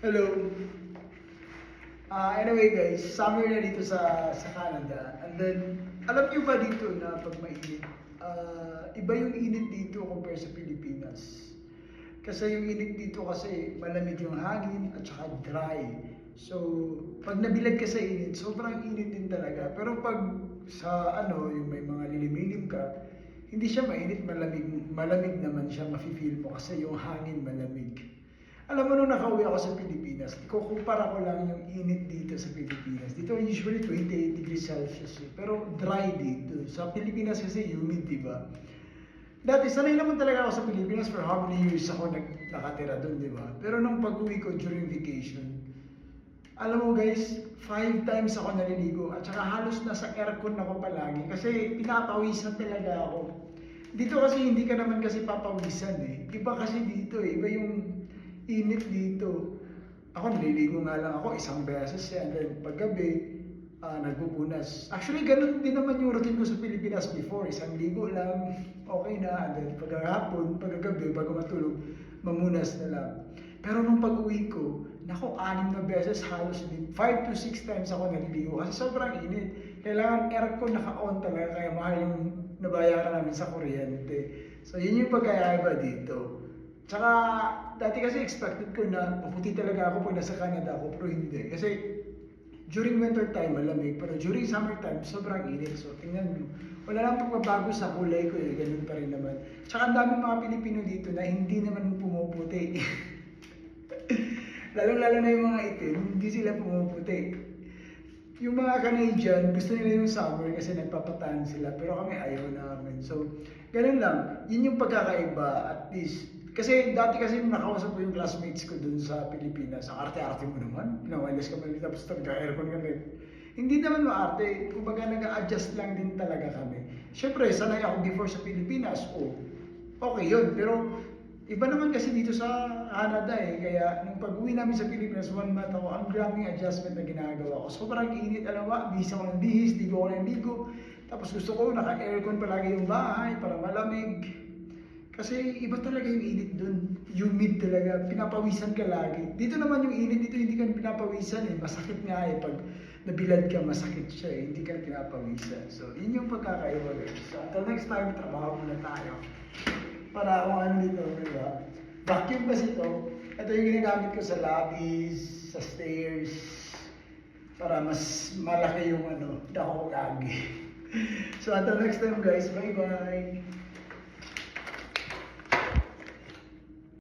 Hello. Ah, anyway guys, summer na dito sa sa Canada. And then, alam niyo ba dito na pag mainit, ah, iba yung init dito compare sa Pilipinas. Kasi yung init dito kasi malamig yung hangin at saka dry. So, pag nabilad ka sa init, sobrang init din talaga. Pero pag sa ano, yung may mga lilim-lilim ka, hindi siya mainit, malamig, malamig naman siya, mafe-feel mo kasi yung hangin malamig. Alam mo, nung nakauwi ako sa Pilipinas, kukumpara ko lang yung init dito sa Pilipinas. Dito usually 28 degrees Celsius eh, pero dry dito. Sa Pilipinas kasi humid, di ba? Dati, sanay naman talaga ako sa Pilipinas for how many years ako nag nakatira doon, di ba? Pero nung pag-uwi ko during vacation, alam mo guys, five times ako naliligo at saka halos nasa aircon ako palagi kasi pinapawisan talaga ako. Dito kasi hindi ka naman kasi papawisan eh. Iba kasi dito eh, iba yung init dito. Ako naliligo nga lang ako isang beses and then paggabi, ah nagpupunas. Actually, ganun din naman yung routine ko sa Pilipinas before. Isang ligo lang, okay na. And then pagkahapon, pagkagabi, bago matulog, mamunas na lang. Pero nung pag-uwi ko, nako, anim na beses halos, 5 to 6 times ako naliligo kasi sobrang init. Kailangan aircon naka-on talaga, kaya mahal yung nabayaran namin sa kuryente. So, yun yung pagkaiba dito. Tsaka, dati kasi expected ko na maputi talaga ako pag nasa Canada ako, pero hindi. Kasi, during winter time, malamig, pero during summer time, sobrang init. So, tingnan nyo. Wala lang pagbabago sa kulay ko eh, ganun pa rin naman. Tsaka ang daming mga Pilipino dito na hindi naman pumuputi. Lalong-lalo na yung mga itim, hindi sila pumuputi. Yung mga Canadian, gusto nila yung summer kasi nagpapatan sila, pero kami ayaw namin. So, ganun lang. Yun yung pagkakaiba, at least. Kasi dati kasi nakausap ko yung classmates ko dun sa Pilipinas, ang arte-arte mo naman, pinawalis ka rin, tapos nagka-aircon ka rin. Hindi naman maarte, kumbaga nag-adjust lang din talaga kami. Siyempre, sanay ako before sa Pilipinas, oh, okay yun, pero Iba naman kasi dito sa Canada eh, kaya nung pag-uwi namin sa Pilipinas, one month ako, ang graming adjustment na ginagawa ko. Sobrang init, alam mo, bihis ako ng bihis, ligo ako ng ligo. Tapos gusto ko, naka-aircon palagi yung bahay para malamig. Kasi iba talaga yung init dun. Humid talaga, pinapawisan ka lagi. Dito naman yung init, dito hindi ka pinapawisan eh. Masakit nga eh, pag nabilad ka, masakit siya eh. Hindi ka na pinapawisan. So, yun yung pagkakaiba guys. So, until next time, trabaho muna tayo para kung ano dito, di ba? Vacuum kasi ito. Ito yung ginagamit ko sa lobbies, sa stairs, para mas malaki yung ano, dako lagi. so until next time guys, bye-bye!